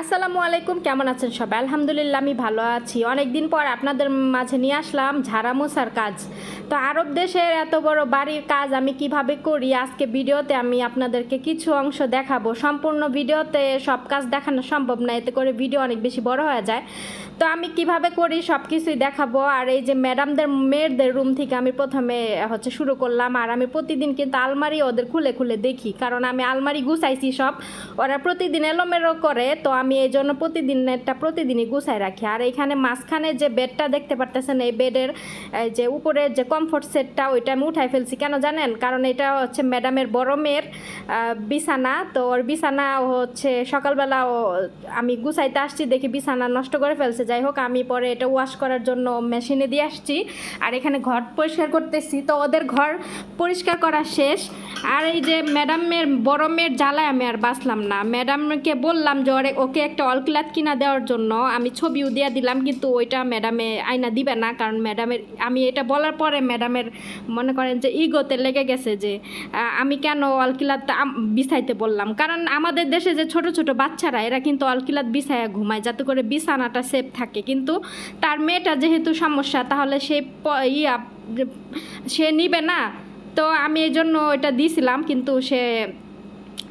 আসসালামু আলাইকুম, কেমন আছেন সবাই? আলহামদুলিল্লাহ, আমি ভালো আছি। অনেক দিন পর আপনাদের মাঝে নিয়ে আসলাম ঝাড়া মোছার কাজ। তো আরব দেশের এত বড় বাড়ির কাজ আমি কীভাবে করি? আজকে ভিডিওতে আমি আপনাদেরকে কিছু অংশ দেখাবো। সম্পূর্ণ ভিডিওতে সব কাজ দেখানো সম্ভব না, এতে করে ভিডিও অনেক বেশি বড় হয়ে যায়। তো আমি কীভাবে করি সব কিছুই দেখাবো। আর এই যে ম্যাডামদের, মেয়েদের রুম থেকে আমি প্রথমে হচ্ছে শুরু করলাম। আর আমি প্রতিদিন কিন্তু আলমারি ওদের খুলে খুলে দেখি। কারণ আমি আলমারি গুছাইছি সব। ওরা প্রতিদিন এলোমেলো করে, তো আমি এই জন্য প্রতিদিন এটা প্রতিদিনই গুছাই রাখি। আর এখানে মাঝখানে যে বেডটা দেখতে পারতেছেন, এই বেডের যে উপরের যে কমফোর্ট সেটটা ওইটা আমি উঠাই ফেলছি। কেন জানেন? কারণ এটা হচ্ছে ম্যাডামের বড় মেয়ের বিছানা। তো ওর বিছানা হচ্ছে সকালবেলা আমি গুছাইতে আসছি, দেখি বিছানা নষ্ট করে ফেলছে। যাই হোক, আমি পরে এটা ওয়াশ করার জন্য মেশিনে দিয়ে আসছি। আর এখানে ঘর পরিষ্কার করতেছি। তো ওদের ঘর পরিষ্কার করা শেষ। আর এই যে ম্যাডামের, বড় মেয়ের জ্বালায় আমি আর বাঁচলাম না। ম্যাডামকে বললাম যে ওরে ওকে একটা অলক্লাত কিনা দেওয়ার জন্য আমি ছবিও দিয়ে দিলাম, কিন্তু ওইটা ম্যাডামে আয়না দিবে না, কারণ ম্যাডামের, আমি এটা বলার পরে ম্যাডামের মনে করেন যে ইগোতে লেগে গেছে যে আমি কেন অলকিলাত বিছাইতে বললাম। কারণ আমাদের দেশে যে ছোট ছোট বাচ্চারা, এরা কিন্তু অলকিলাত বিছায়া ঘুমায়, যাতে করে বিছানাটা সেফ থাকে। কিন্তু তার মেয়েটা যেহেতু সমস্যা, তাহলে সে ইয়া, সে নিবে না। তো আমি এই জন্য এটা দিয়েছিলাম কিন্তু সে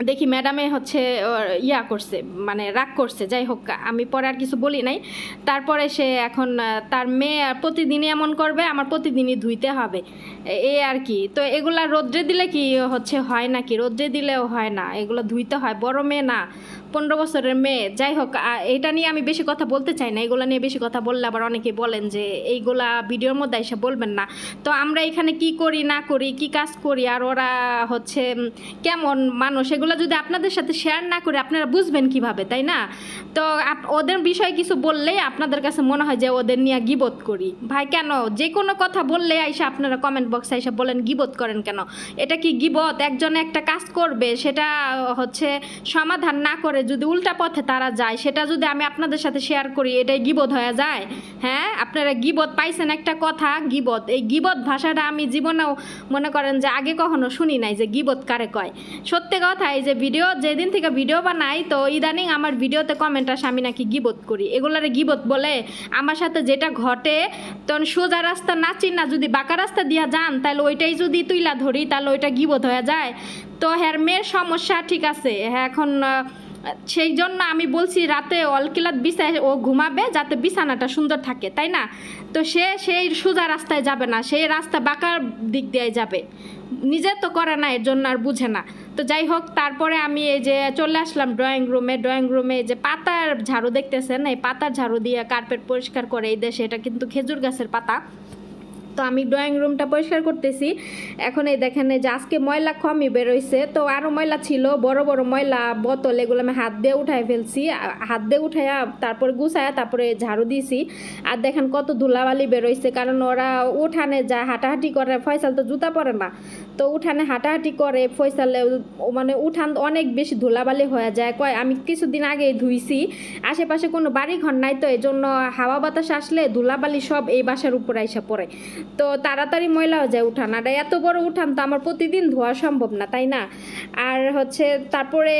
দেখি ম্যাডামে হচ্ছে ইয়া করছে মানে রাগ করছে, যাই হোক, আমি পরে আর কিছু বলি নাই। তারপরে সে এখন তার মেয়ে প্রতিদিনই এমন করবে, আমার প্রতিদিনই ধুইতে হবে। এ- আর কি। তো এগুলা রোদ্রে দিলে কি হচ্ছে, হয় নাকি? রোদ্রে দিলেও হয় না, এগুলো ধুইতে হয়। বড় মেয়ে না, পনেরো বছরের মেয়ে। যাই হোক এটা নিয়ে আমি বেশি কথা বলতে চাই না, এগুলো নিয়ে বেশি কথা বললে আবার অনেকে বলেন যে, এইগুলা ভিডিওর মধ্যে এসে বলবেন না। তো আমরা এখানে কি করি, না করি, কি কাজ করি, আর ওরা হচ্ছে কেমন মানুষ, এগুলো যদি আপনাদের সাথে শেয়ার না করে আপনারা বুঝবেন কীভাবে, তাই না? তো ওদের বিষয়ে কিছু বললেই আপনাদের কাছে মনে হয় যে ওদের নিয়ে গিবোধ করি। ভাই, কেন? যে কোনো কথা বললে আইসা আপনারা কমেন্ট বক্সে এসে বলেন গিবোধ করেন কেন? এটা কি গিবত? একজন একটা কাজ করবে, সেটা হচ্ছে সমাধান না করে যদি উল্টা পথে তারা যায়, সেটা যদি আমি আপনাদের সাথে শেয়ার করি, এটাই গিবোধ হয়ে যায়? হ্যাঁ? আপনারা গিবোধ পাইছেন একটা কথা গিবোধ এই গিবোধ ভাষাটা আমি জীবনেও মনে করেন যে আগে কখনো শুনি নাই যে গিবোধ কারে কয়। সত্যি কথা এই যে ভিডিও, যেদিন থেকে ভিডিও বানাই, তো ইদানিং আমার ভিডিওতে কমেন্ট আসে, আমি নাকি গিবোধ করি। এগুলারে গিবোধ বলে আমার সাথে যেটা ঘটে, তখন সোজা রাস্তা না চিনা যদি বাঁকা রাস্তা দিয়া যান, তাহলে ওইটাই যদি তুইলা ধরি, তাহলে ওইটা গিবোধ হয়ে যায়। তো হ্যার মেয়ের সমস্যা ঠিক আছে হ্যাঁ এখন সেই জন্য আমি বলছি, রাতে অলকিলাত বিছায় ও ঘুমাবে, যাতে বিছানাটা সুন্দর থাকে, তাই না? তো সে সেই সোজা রাস্তায় যাবে না, সেই রাস্তা বাঁকার দিক দিয়ে যাবে। নিজে তো করে না, এর জন্য আর বুঝে না। তো যাই হোক, তারপরে আমি এই যে চলে আসলাম ড্রয়িং রুমে ড্রয়িং রুমে যে পাতার ঝাড়ু দেখতেছেন? এই পাতার ঝাড়ু দিয়ে কার্পেট পরিষ্কার করে এই দেশে, এটা কিন্তু খেজুর গাছের পাতা। তো আমি ড্রয়িং রুমটা পরিষ্কার করতেছি। এখন এই দেখেন যে আজকে ময়লা কমই বেরোইছে। তো আরও ময়লা ছিল, বড় বড় ময়লা বোতল এগুলো আমি হাত দিয়ে উঠাই ফেলছি। হাত দিয়ে উঠাইয়া তারপরে গুছায়া তারপরে ঝাড়ু দিছি। আর দেখেন কত ধুলাবালি বেরোইছে, কারণ ওরা উঠানে যা হাঁটাহাঁটি করে, ফয়সাল তো জুতা পরে না। তো উঠানে হাঁটাহাঁটি করে, ফয়সালে মানে উঠান অনেক বেশি ধুলাবালি হয়ে যায়। কয়, আমি কিছুদিন আগেই ধুইছি, আশেপাশে কোনো বাড়ি ঘর নাই তো এই জন্য হাওয়া বাতাস আসলে ধুলাবালি সব এই বাসার উপর আইসা পড়ে। তো তাড়াতাড়ি ময়লা হয়ে যায় উঠান। আর এত বড় উঠান তো আমার প্রতিদিন ধোয়া সম্ভব না, তাই না? আর হচ্ছে তারপরে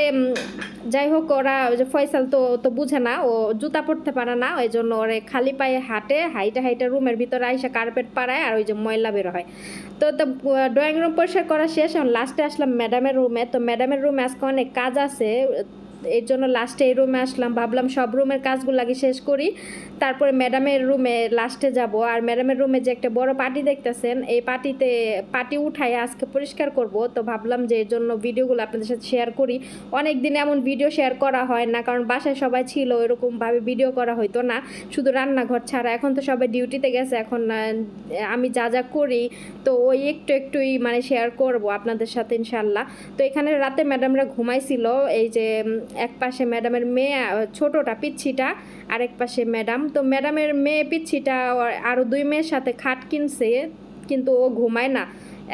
যাই হোক, ওরা ফয়সাল তো তো বুঝে না, ও জুতা পরতে পারে না, ওই জন্য ওরে খালি পায়ে হাঁটে, হাইটে হাইটে রুমের ভিতরে আইসা কার্পেট পাড়ায় আর ওই যে ময়লা বের হয়। তো তো ড্রয়িং রুম পরিষ্কার করা শেষ, এখন লাস্টে আসলাম ম্যাডামের রুমে তো ম্যাডামের রুমে আজকে অনেক কাজ আছে। এর জন্য লাস্টে এই রুমে আসলাম, ভাবলাম সব রুমের কাজগুলো আগে শেষ করি। তারপরে ম্যাডামের রুমে লাস্টে যাব। আর ম্যাডামের রুমে যে একটা বড় পার্টি দেখতেছেন, এই পার্টিতে পার্টি উঠাই আজকে পরিষ্কার করব। তো ভাবলাম যে এর জন্য ভিডিওগুলো আপনাদের সাথে শেয়ার করি। অনেক দিন এমন ভিডিও শেয়ার করা হয় না, কারণ বাসায় সবাই ছিল এরকমভাবে ভিডিও করা হতো না। শুধু রান্নাঘর ছাড়া। এখন তো সবাই ডিউটিতে গেছে, এখন আমি যা যা করি, তো ওই একটু একটুই মানে শেয়ার করব আপনাদের সাথে ইনশাল্লাহ তো এখানে রাতে ম্যাডামরা ঘুমাইছিল, এই যে এক পাশে ম্যাডামের মেয়ে ছোটটা, পিচ্ছিটা আর এক পাশে ম্যাডাম। তো ম্যাডামের মেয়ে, পিচ্ছিটা আরও দুই মেয়ের সাথে খাট কিনছে, কিন্তু ও ঘুমায় না।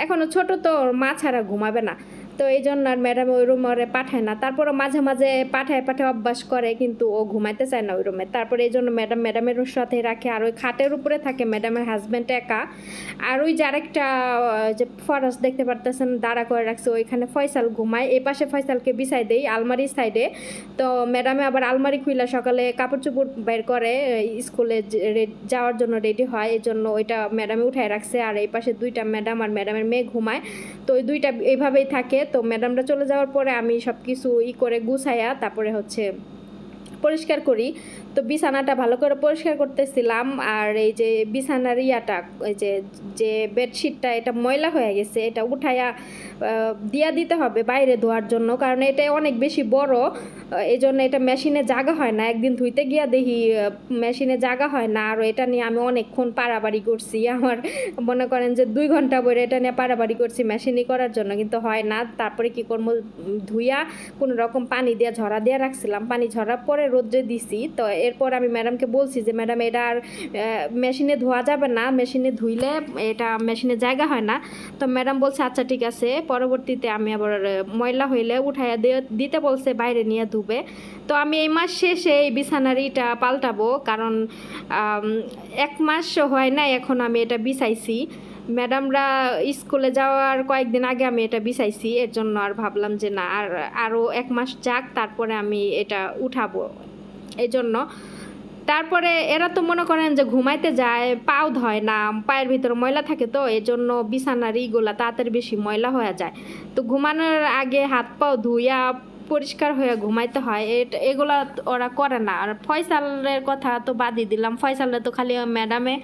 এখনও ছোট তো মা ছাড়া ঘুমাবে না। তো এই জন্য আর ম্যাডাম ওই রুমে পাঠায় না। তারপরে মাঝে মাঝে পাঠায় পাঠায় অভ্যাস করে কিন্তু ও ঘুমাইতে চায় না ওই রুমে তারপরে এই জন্য ম্যাডাম ম্যাডামের সাথে রাখে। আর ওই খাটের উপরে থাকে ম্যাডামের হাজব্যান্ড একা। আর ওই যে আরেকটা আহ, যে ফরাস দেখতে পারতেছেন দাঁড়া করে রাখছে ওইখানে ফয়সাল ঘুমায়। এই পাশে ফয়সালকে বিছাই দেই আলমারির সাইডে তো ম্যাডামে আবার আলমারি খুইলা সকালে কাপড় চোপড় বের করে স্কুলে যাওয়ার জন্য রেডি হয়। এই জন্য ওইটা ম্যাডামে উঠায় রাখছে। আর এই পাশে দুইটা ম্যাডাম আর ম্যাডামের মেয়ে ঘুমায়। তো ওই দুইটা এইভাবেই থাকে। তো ম্যাডামরা চলে যাওয়ার পরে আমি সব কিছু ই করে গুছাইয়া তারপরে হচ্ছে পরিষ্কার করি। তো বিছানাটা ভালো করে পরিষ্কার করতেছিলাম আর এই যে বিছানার ইয়াটা, এই যে যে বেডশিটটা, এটা ময়লা হয়ে গেছে, এটা উঠাইয়া দিয়া দিতে হবে বাইরে ধোয়ার জন্য, কারণ এটা অনেক বেশি বড় এই জন্য এটা মেশিনে জাগা হয় না, একদিন ধুইতে গিয়া দেখি মেশিনে জাগা হয় না, আর এটা নিয়ে আমি অনেকক্ষণ পারাবাড়ি করছি, আমার মনে করেন যে দুই ঘণ্টা বলে এটা নিয়ে পারাবাড়ি করছি মেশিনই করার জন্য, কিন্তু হয় না, তারপরে কি করব ধুইয়া কোনো রকম পানি দিয়ে, ঝরা দিয়ে রাখছিলাম, পানি ঝরার পরে রোদ্রে দিছি, তো এরপর আমি ম্যাডামকে বলছি যে, ম্যাডাম, এটা আর মেশিনে ধোয়া যাবে না। মেশিনে ধুইলে এটা মেশিনে জায়গা হয় না। তো ম্যাডাম বলছে আচ্ছা ঠিক আছে। পরবর্তীতে আমি আবার ময়লা হইলে উঠাইয়া দিতে বলছে, বাইরে নিয়ে ধুবে। তো আমি এই মাস শেষে এই বিছানারিটা পাল্টাবো কারণ এক মাস হয় না এখন আমি এটা বিছাইছি। ম্যাডামরা স্কুলে যাওয়ার কয়েকদিন আগে আমি এটা বিছাইছি। এর জন্য আর ভাবলাম যে, না, আর আরও এক মাস যাক, তারপরে আমি এটা উঠাবো। এই জন্য তারপরে এরা তো মনে করেন যে ঘুমাইতে যায়, পাও ধয় না, পায়ের ভিতরে ময়লা থাকে তো এই জন্য বিছানার ইগুলা তাড়াতাড়ি বেশি ময়লা হয়ে যায়। তো ঘুমানোর আগে হাত পাও ধুইয়া পরিষ্কার হয়ে ঘুমাইতে হয়। এটা, এগুলা ওরা করে না। আর ফয়সালের কথা তো বাদই দিলাম। ফয়সালে তো খালি ম্যাডামে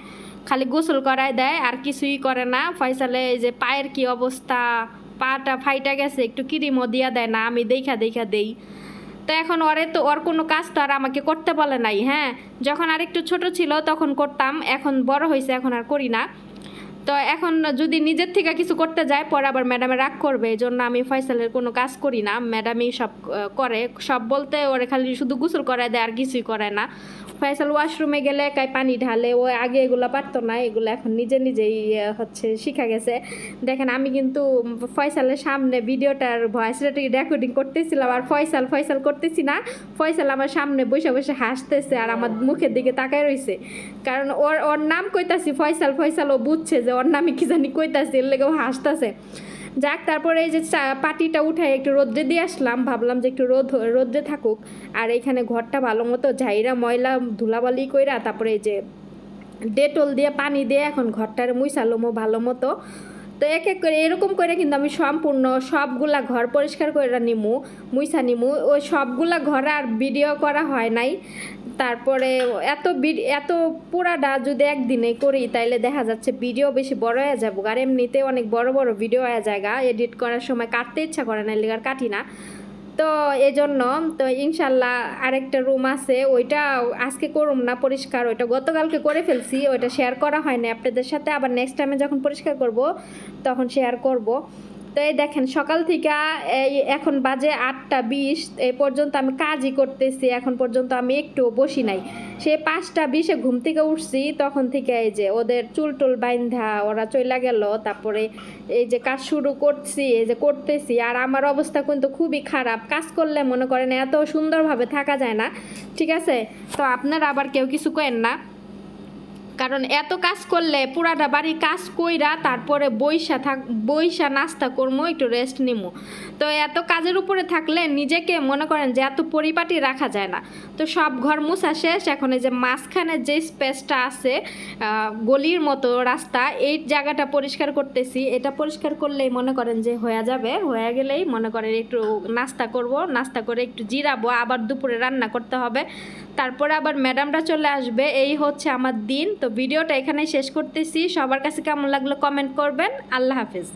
খালি গোসল করায় দেয়, আর কিছুই করে না। ফয়সালে এই যে পায়ের কি অবস্থা, পাটা ফাইটা গেছে, একটু কিরিমও দিয়া দেয় না। আমি দেখা দেখা দেই। তো এখন ওরে তো, ওর কোনো কাজ তো আর আমাকে করতে বলে নাই হ্যাঁ? যখন আর একটু ছোট ছিল তখন করতাম, এখন বড় হয়েছে এখন আর করি না। তো এখন যদি নিজের থেকে কিছু করতে যায়, পরে আবার ম্যাডামে রাগ করবে এই জন্য আমি ফয়সালের কোনো কাজ করি না। ম্যাডামই সব করে। সব বলতে ওরে খালি শুধু গোসল করায় দেয় আর কিছুই করে না। ফয়সাল ওয়াশরুমে গেলে একাই পানি ঢালে, ও আগে এগুলো পারতো না, এগুলো এখন নিজে নিজেই হচ্ছে শিখা গেছে। দেখেন, আমি কিন্তু ফয়সালের সামনে ভিডিওটার ভয়েস রেকর্ডিং করতেছিলাম আর ফয়সাল ফয়সাল করতেছি না। ফয়সাল আমার সামনে বসে বসে হাসতেছে আর আমার মুখের দিকে তাকায় রইছে। কারণ ওর ওর নাম কইতাছি ফয়সাল ফয়সাল ও বুঝছে যে ওর নামে কি জানি কইতাছে, এর লেগে ও হাসতেছে। যাক, তারপরে এই যে পাটিটা উঠাই একটু রোদ্রে দিয়ে আসলাম, ভাবলাম যে একটু রোদ রোদ্রে থাকুক। আর এখানে ঘরটা ভালো মতো ঝাইরা ময়লা, ধুলাবালি কইরা, তারপরে এই যে, ডেটল দিয়ে, পানি দিয়ে এখন ঘরটার মুইসালমো ভালো মতো। তো এক এক করে, এরকম করে কিন্তু আমি সম্পূর্ণ সবগুলা ঘর পরিষ্কার করে নিমু, মুইসা নিমু। ওই সবগুলা ঘর আর ভিডিও করা হয় নাই। তারপরে এত এত পুরাটা যদি একদিনে করি, তাইলে দেখা যাচ্ছে ভিডিও বেশি বড় হয়ে যাব। আর এমনিতে অনেক বড় বড় ভিডিও হয়ে জায়গা এডিট করার সময় কাটতে ইচ্ছা করে না লেগার কাটি না। তো এই জন্য তো ইনশাল্লাহ আরেকটা রুম আছে ওইটা আজকে করুম না পরিষ্কার, ওইটা গতকালকে করে ফেলছি, ওইটা শেয়ার করা হয়নি। আপনাদের সাথে আবার নেক্সট টাইমে যখন পরিষ্কার করব, তখন শেয়ার করব। তো এই দেখেন, সকাল থেকে এই এখন বাজে আটটা বিশ এই পর্যন্ত আমি কাজই করতেছি, এখন পর্যন্ত আমি একটু বসি নাই। সে পাঁচটা বিশে ঘুম থেকে উঠছি, তখন থেকে এই যে ওদের চুল টুল বাইন্ধা, ওরা চইলা গেল, তারপরে এই যে কাজ শুরু করছি, এই যে করতেছি, আর আমার অবস্থা কিন্তু খুবই খারাপ। কাজ করলে মনে করেন এত সুন্দরভাবে থাকা যায় না, ঠিক আছে? তো আপনারা আবার কেউ কিছু কেন না। কারণ এত কাজ করলে পুরাটা বাড়ি কাজ কইরা তারপরে বইসা থাক বইসা নাস্তা করব একটু রেস্ট নিমু। তো এত কাজের উপরে থাকলে নিজেকে মনে করেন যে এত পরিপাটি রাখা যায় না। তো সব ঘর মুছা শেষ, এখন এই যে মাঝখানে যে স্পেসটা আছে গলির মতো রাস্তা, এই জায়গাটা পরিষ্কার করতেছি। এটা পরিষ্কার করলেই মনে করেন যে হয়ে যাবে। হয়ে গেলেই মনে করেন একটু নাস্তা করব, নাস্তা করে একটু জিরাবো, আবার দুপুরে রান্না করতে হবে। তারপরে আবার ম্যাডামরা চলে আসবে। এই হচ্ছে আমার দিন। তো ভিডিওটা এখানেই শেষ করতেছি। সবার কাছে কেমন লাগল কমেন্ট করবেন। আল্লাহ হাফিজ।